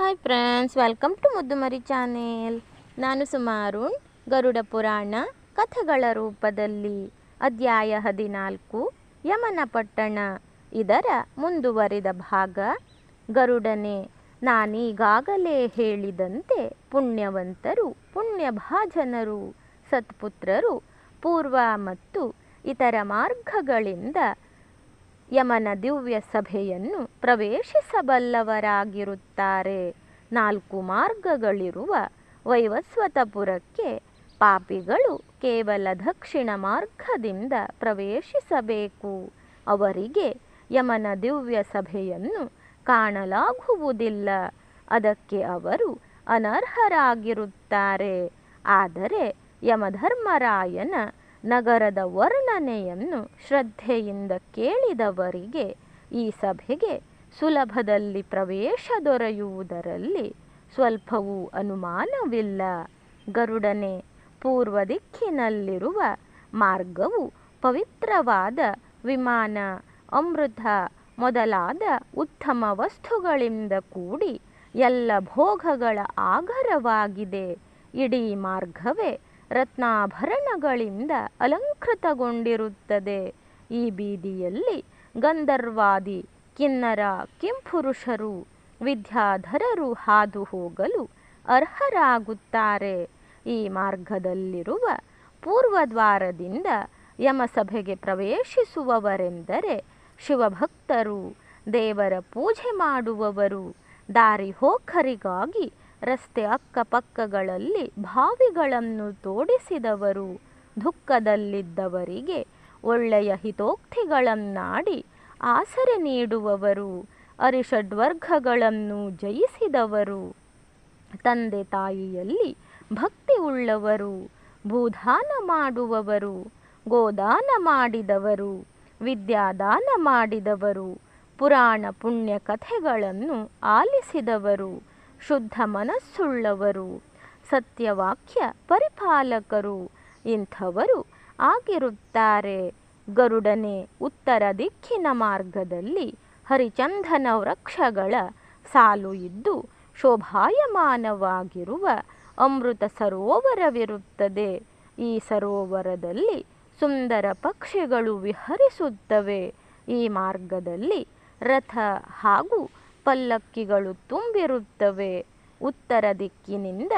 Hi friends welcome to Muddumari channel ನಾನು ಸುಮಾರುಣ್ ಗರುಡ ಪುರಾಣ, ಕಥೆಗಳ ರೂಪದಲ್ಲಿ, ಅಧ್ಯಾಯ ಹದಿನಾಲ್ಕು ಯಮನ ಪಟ್ಟಣ ಇದರ ಮುಂದುವರಿದ ಭಾಗ, ಗರುಡನೆ, ನಾನೀಗಾಗಲೇ ಹೇಳಿದಂತೆ ಪುಣ್ಯವಂತರು, ಪುಣ್ಯಭಾಜನರು, ಸತ್ಪುತ್ರರು, ಪೂರ್ವ ಮತ್ತು ಇತರ ಮಾರ್ಗಗಳಿಂದ ಯಮನ ದಿವ್ಯ ಸಭೆಯನ್ನು ಪ್ರವೇಶಿಸಬಲ್ಲವರಾಗಿರುತ್ತಾರೆ. ನಾಲ್ಕು ಮಾರ್ಗಗಳಿರುವ ವೈವಸ್ವತಪುರಕ್ಕೆ ಪಾಪಿಗಳು ಕೇವಲ ದಕ್ಷಿಣ ಮಾರ್ಗದಿಂದ ಪ್ರವೇಶಿಸಬೇಕು. ಅವರಿಗೆ ಯಮನ ದಿವ್ಯ ಸಭೆಯನ್ನು ಕಾಣಲಾಗುವುದಿಲ್ಲ. ಅದಕ್ಕೆ ಅವರು ಅನರ್ಹರಾಗಿರುತ್ತಾರೆ. ಆದರೆ ಯಮಧರ್ಮರಾಯನ ನಗರದ ವರ್ಣನೆಯನ್ನು ಶ್ರದ್ಧೆಯಿಂದ ಕೇಳಿದವರಿಗೆ ಈ ಸಭೆಗೆ ಸುಲಭದಲ್ಲಿ ಪ್ರವೇಶ ದೊರೆಯುವುದರಲ್ಲಿ ಸ್ವಲ್ಪವೂ ಅನುಮಾನವಿಲ್ಲ. ಗರುಡನೆ, ಪೂರ್ವ ದಿಕ್ಕಿನಲ್ಲಿರುವ ಮಾರ್ಗವು ಪವಿತ್ರವಾದ ವಿಮಾನ, ಅಮೃತ ಮೊದಲಾದ ಉತ್ತಮ ವಸ್ತುಗಳಿಂದ ಕೂಡಿ ಎಲ್ಲ ಭೋಗಗಳ ಆಗರವಾಗಿದೆ. ಇಡೀ ಮಾರ್ಗವೇ ರತ್ನಾಭರಣಗಳಿಂದ ಅಲಂಕೃತಗೊಂಡಿರುತ್ತದೆ. ಈ ಬೀದಿಯಲ್ಲಿ ಗಂಧರ್ವಾದಿ, ಕಿನ್ನರ, ಕಿಂಪುರುಷರು, ವಿದ್ಯಾಧರರು ಹಾದು ಹೋಗಲು ಅರ್ಹರಾಗುತ್ತಾರೆ. ಈ ಮಾರ್ಗದಲ್ಲಿರುವ ಪೂರ್ವದ್ವಾರದಿಂದ ಯಮಸಭೆಗೆ ಪ್ರವೇಶಿಸುವವರೆಂದರೆ ಶಿವಭಕ್ತರು, ದೇವರ ಪೂಜೆ ಮಾಡುವವರು, ದಾರಿ ಹೋಕರಿಗಾಗಿ ರಸ್ತೆ ಅಕ್ಕಪಕ್ಕಗಳಲ್ಲಿ ಭಾವಿಗಳನ್ನು ತೋಡಿಸಿದವರು, ದುಃಖದಲ್ಲಿದ್ದವರಿಗೆ ಒಳ್ಳೆಯ ಹಿತೋಕ್ತಿಗಳನ್ನಾಡಿ ಆಸರೆ ನೀಡುವವರು, ಅರಿಷಡ್ವರ್ಗಗಳನ್ನು ಜಯಿಸಿದವರು. ತಂದೆ ತಾಯಿಯಲ್ಲಿ ಭಕ್ತಿ ಉಳ್ಳವರು, ಭೂದಾನ ಮಾಡುವವರು, ಗೋದಾನ ಮಾಡಿದವರು, ವಿದ್ಯಾದಾನ ಮಾಡಿದವರು, ಪುರಾಣ ಪುಣ್ಯ ಕಥೆಗಳನ್ನು ಆಲಿಸಿದವರು. ಶುದ್ಧ ಮನಸ್ಸುಳ್ಳವರು, ಸತ್ಯವಾಕ್ಯ ಪರಿಪಾಲಕರು, ಇಂಥವರು ಆಗಿರುತ್ತಾರೆ. ಗರುಡನೆ, ಉತ್ತರ ದಿಕ್ಕಿನ ಮಾರ್ಗದಲ್ಲಿ ಹರಿಚಂದನ ವೃಕ್ಷಗಳ ಸಾಲು ಇದ್ದು ಶೋಭಾಯಮಾನವಾಗಿರುವ ಅಮೃತ ಸರೋವರವಿರುತ್ತದೆ. ಈ ಸರೋವರದಲ್ಲಿ ಸುಂದರ ಪಕ್ಷಿಗಳು ವಿಹರಿಸುತ್ತವೆ. ಈ ಮಾರ್ಗದಲ್ಲಿ ರಥ ಹಾಗೂ ಪಲ್ಲಕ್ಕಿಗಳು ತುಂಬಿರುತ್ತವೆ. ಉತ್ತರ ದಿಕ್ಕಿನಿಂದ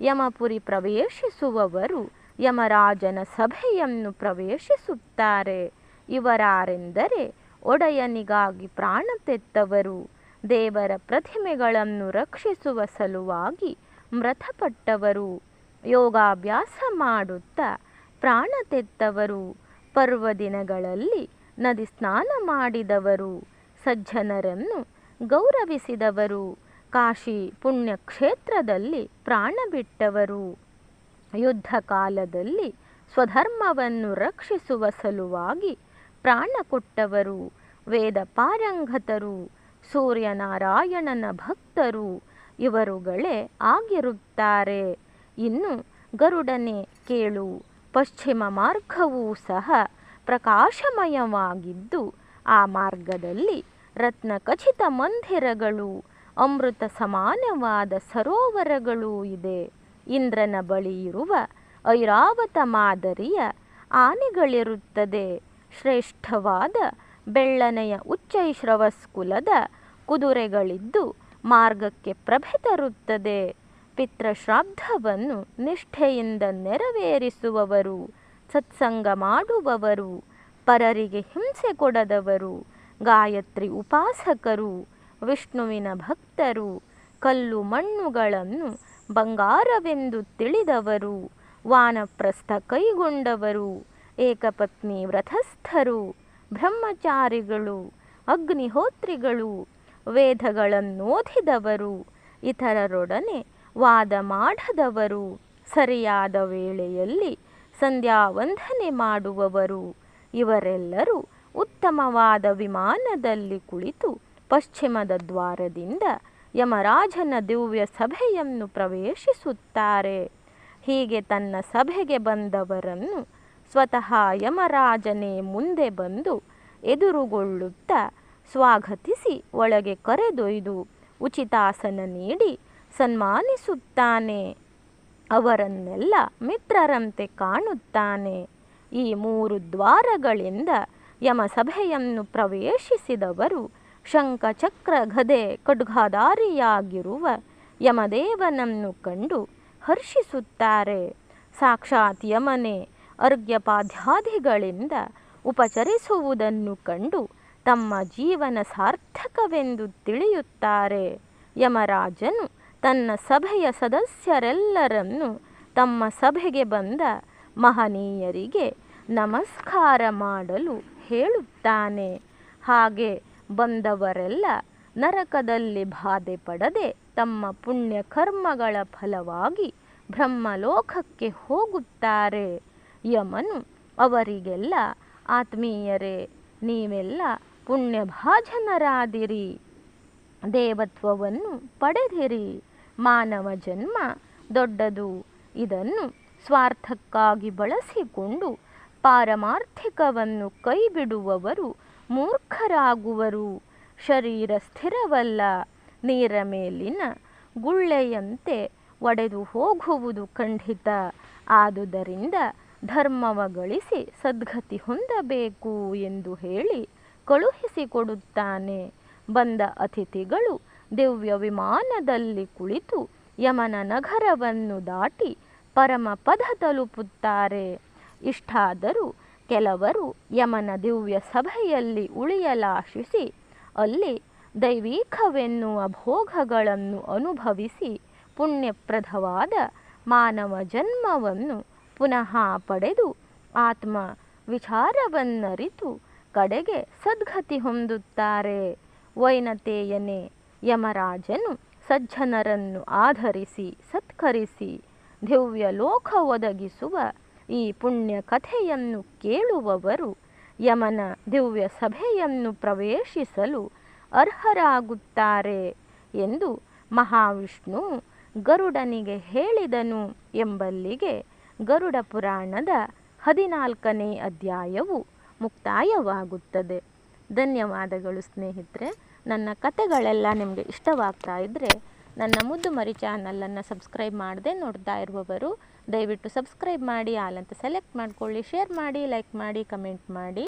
ಯಮಪುರಿ ಪ್ರವೇಶಿಸುವವರು ಯಮರಾಜನ ಸಭೆಯನ್ನು ಪ್ರವೇಶಿಸುತ್ತಾರೆ. ಇವರಾರೆಂದರೆ ಒಡೆಯನಿಗಾಗಿ ಪ್ರಾಣ ತೆತ್ತವರು. ದೇವರ ಪ್ರತಿಮೆಗಳನ್ನು ರಕ್ಷಿಸುವ ಸಲುವಾಗಿ ಮೃತಪಟ್ಟವರು. ಯೋಗಾಭ್ಯಾಸ ಮಾಡುತ್ತಾ ಪ್ರಾಣ ತೆತ್ತವರು. ಪರ್ವದಿನಗಳಲ್ಲಿ ನದಿ ಸ್ನಾನ ಮಾಡಿದವರು. ಸಜ್ಜನರನ್ನು ಗೌರವಿಸಿದವರು. ಕಾಶಿ ಪುಣ್ಯಕ್ಷೇತ್ರದಲ್ಲಿ ಪ್ರಾಣ ಬಿಟ್ಟವರು. ಯುದ್ಧ ಕಾಲದಲ್ಲಿ ಸ್ವಧರ್ಮವನ್ನು ರಕ್ಷಿಸುವ ಸಲುವಾಗಿ ಪ್ರಾಣ ಕೊಟ್ಟವರು. ವೇದ ಪಾರಂಗತರು, ಸೂರ್ಯನಾರಾಯಣನ ಭಕ್ತರು, ಇವರುಗಳೇ ಆಗಿರುತ್ತಾರೆ. ಇನ್ನು ಗರುಡನೆ ಕೇಳು, ಪಶ್ಚಿಮ ಮಾರ್ಗವೂ ಸಹ ಪ್ರಕಾಶಮಯವಾಗಿದ್ದು, ಆ ಮಾರ್ಗದಲ್ಲಿ ರತ್ನ ಖಚಿತ ಮಂದಿರಗಳು ಅಮೃತ ಸಮಾನವಾದ ಸರೋವರಗಳೂ ಇದೆ. ಇಂದ್ರನ ಬಳಿ ಇರುವ ಐರಾವತ ಮಾದರಿಯ ಆನೆಗಳಿರುತ್ತದೆ. ಶ್ರೇಷ್ಠವಾದ ಬೆಳ್ಳನೆಯ ಉಚ್ಚೈಶ್ರವಸ್ಕುಲದ ಕುದುರೆಗಳಿದ್ದು ಮಾರ್ಗಕ್ಕೆ ಪ್ರಭೆ ತರುತ್ತದೆ. ಪಿತೃಶ್ರಾದ್ದವನ್ನು ನಿಷ್ಠೆಯಿಂದ ನೆರವೇರಿಸುವವರು, ಸತ್ಸಂಗ ಮಾಡುವವರು, ಪರರಿಗೆ ಹಿಂಸೆ ಕೊಡದವರು ಗಾಯತ್ರಿ ಉಪಾಸಕರು, ವಿಷ್ಣುವಿನ ಭಕ್ತರು, ಕಲ್ಲು ಮಣ್ಣುಗಳನ್ನು ಬಂಗಾರವೆಂದು ತಿಳಿದವರು, ವಾನಪ್ರಸ್ಥ ಕೈಗೊಂಡವರು, ಏಕಪತ್ನಿ ವ್ರತಸ್ಥರು, ಬ್ರಹ್ಮಚಾರಿಗಳು, ಅಗ್ನಿಹೋತ್ರಿಗಳು ವೇದಗಳನ್ನೋದಿದವರು ಇತರರೊಡನೆ ವಾದ ಮಾಡದವರು, ಸರಿಯಾದ ವೇಳೆಯಲ್ಲಿ ಸಂಧ್ಯಾವಂದನೆ ಮಾಡುವವರು, ಇವರೆಲ್ಲರೂ ಉತ್ತಮವಾದ ವಿಮಾನದಲ್ಲಿ ಕುಳಿತು ಪಶ್ಚಿಮದ ದ್ವಾರದಿಂದ ಯಮರಾಜನ ದಿವ್ಯ ಸಭೆಯನ್ನು ಪ್ರವೇಶಿಸುತ್ತಾರೆ. ಹೀಗೆ ತನ್ನ ಸಭೆಗೆ ಬಂದವರನ್ನು ಸ್ವತಃ ಯಮರಾಜನೇ ಮುಂದೆ ಬಂದು ಎದುರುಗೊಳ್ಳುತ್ತಾ ಸ್ವಾಗತಿಸಿ ಒಳಗೆ ಕರೆದೊಯ್ದು ಉಚಿತಾಸನ ನೀಡಿ ಸನ್ಮಾನಿಸುತ್ತಾನೆ. ಅವರನ್ನೆಲ್ಲ ಮಿತ್ರರಂತೆ ಕಾಣುತ್ತಾನೆ. ಈ ಮೂರು ದ್ವಾರಗಳಿಂದ ಯಮಸಭೆಯನ್ನು ಪ್ರವೇಶಿಸಿದವರು ಶಂಖಚಕ್ರ ಗದೆ ಖಡ್ಗಧಾರಿಯಾಗಿರುವ ಯಮದೇವನನ್ನು ಕಂಡು ಹರ್ಷಿಸುತ್ತಾರೆ. ಸಾಕ್ಷಾತ್ ಯಮನೆ ಅರ್ಘ್ಯಪಾಧ್ಯಾದಿಗಳಿಂದ ಉಪಚರಿಸುವುದನ್ನು ಕಂಡು ತಮ್ಮ ಜೀವನ ಸಾರ್ಥಕವೆಂದು ತಿಳಿಯುತ್ತಾರೆ. ಯಮರಾಜನು ತನ್ನ ಸಭೆಯ ಸದಸ್ಯರೆಲ್ಲರನ್ನು ತಮ್ಮ ಸಭೆಗೆ ಬಂದ ಮಹನೀಯರಿಗೆ ನಮಸ್ಕಾರ ಮಾಡಲು ಹೇಳುತ್ತಾನೆ. ಹಾಗೆ ಬಂದವರೆಲ್ಲ ನರಕದಲ್ಲಿ ಬಾಧೆ ಪಡದೆ ತಮ್ಮ ಪುಣ್ಯ ಕರ್ಮಗಳ ಫಲವಾಗಿ ಬ್ರಹ್ಮಲೋಕಕ್ಕೆ ಹೋಗುತ್ತಾರೆ. ಯಮನು ಅವರಿಗೆಲ್ಲ, ಆತ್ಮೀಯರೇ, ನೀವೆಲ್ಲ ಪುಣ್ಯಭಾಜನರಾದಿರಿ. ದೇವತ್ವವನ್ನು ಪಡೆದಿರಿ. ಮಾನವ ಜನ್ಮ ದೊಡ್ಡದು. ಇದನ್ನು ಸ್ವಾರ್ಥಕ್ಕಾಗಿ ಬಳಸಿಕೊಂಡು ಪಾರಮಾರ್ಥಿಕವನ್ನು ಕೈಬಿಡುವವರು ಮೂರ್ಖರಾಗುವರು. ಶರೀರ ಸ್ಥಿರವಲ್ಲ. ನೀರ ಮೇಲಿನ ಗುಳ್ಳೆಯಂತೆ ಒಡೆದು ಹೋಗುವುದು ಖಂಡಿತ. ಆದುದರಿಂದ ಧರ್ಮವ ಗಳಿಸಿ ಸದ್ಗತಿ ಹೊಂದಬೇಕು ಎಂದು ಹೇಳಿ ಕಳುಹಿಸಿಕೊಡುತ್ತಾನೆ. ಬಂದ ಅತಿಥಿಗಳು ದಿವ್ಯ ವಿಮಾನದಲ್ಲಿ ಕುಳಿತು ಯಮನ ನಗರವನ್ನು ದಾಟಿ ಪರಮ ಪದ ತಲುಪುತ್ತಾರೆ. ಇಷ್ಟಾದರೂ ಕೆಲವರು ಯಮನ ದಿವ್ಯ ಸಭೆಯಲ್ಲಿ ಉಳಿಯಲಾಶಿಸಿ, ಅಲ್ಲಿ ದೈವೀಕವೆನ್ನುವ ಭೋಗಗಳನ್ನು ಅನುಭವಿಸಿ ಪುಣ್ಯಪ್ರದವಾದ ಮಾನವ ಜನ್ಮವನ್ನು ಪುನಃ ಪಡೆದು ಆತ್ಮ ವಿಚಾರವನ್ನರಿತು ಕಡೆಗೆ ಸದ್ಗತಿ ಹೊಂದುತ್ತಾರೆ. ವೈನತೆಯನೇ, ಯಮರಾಜನು ಸಜ್ಜನರನ್ನು ಆಧರಿಸಿ, ಸತ್ಕರಿಸಿ ದಿವ್ಯ ಲೋಕ ಒದಗಿಸುವ ಈ ಪುಣ್ಯ ಕಥೆಯನ್ನು ಕೇಳುವವರು ಯಮನ ದಿವ್ಯ ಸಭೆಯನ್ನು ಪ್ರವೇಶಿಸಲು ಅರ್ಹರಾಗುತ್ತಾರೆ ಎಂದು ಮಹಾವಿಷ್ಣು ಗರುಡನಿಗೆ ಹೇಳಿದನು ಎಂಬಲ್ಲಿಗೆ ಗರುಡ ಪುರಾಣದ ಹದಿನಾಲ್ಕನೇ ಅಧ್ಯಾಯವು ಮುಕ್ತಾಯವಾಗುತ್ತದೆ. ಧನ್ಯವಾದಗಳು ಸ್ನೇಹಿತರೆ. ನನ್ನ ಕತೆಗಳೆಲ್ಲ ನಿಮಗೆ ಇಷ್ಟವಾಗ್ತಾ ಇದ್ದರೆ ನನ್ನ ಮುದ್ದು ಮರಿ ಚಾನಲನ್ನು ಸಬ್ಸ್ಕ್ರೈಬ್ ಮಾಡದೆ ನೋಡ್ತಾ ಇರುವವರು ದಯವಿಟ್ಟು ಸಬ್ಸ್ಕ್ರೈಬ್ ಮಾಡಿ ಆಲ್ ಅಂತ ಸೆಲೆಕ್ಟ್ ಮಾಡ್ಕೊಳ್ಳಿ ಶೇರ್ ಮಾಡಿ ಲೈಕ್ ಮಾಡಿ ಕಮೆಂಟ್ ಮಾಡಿ.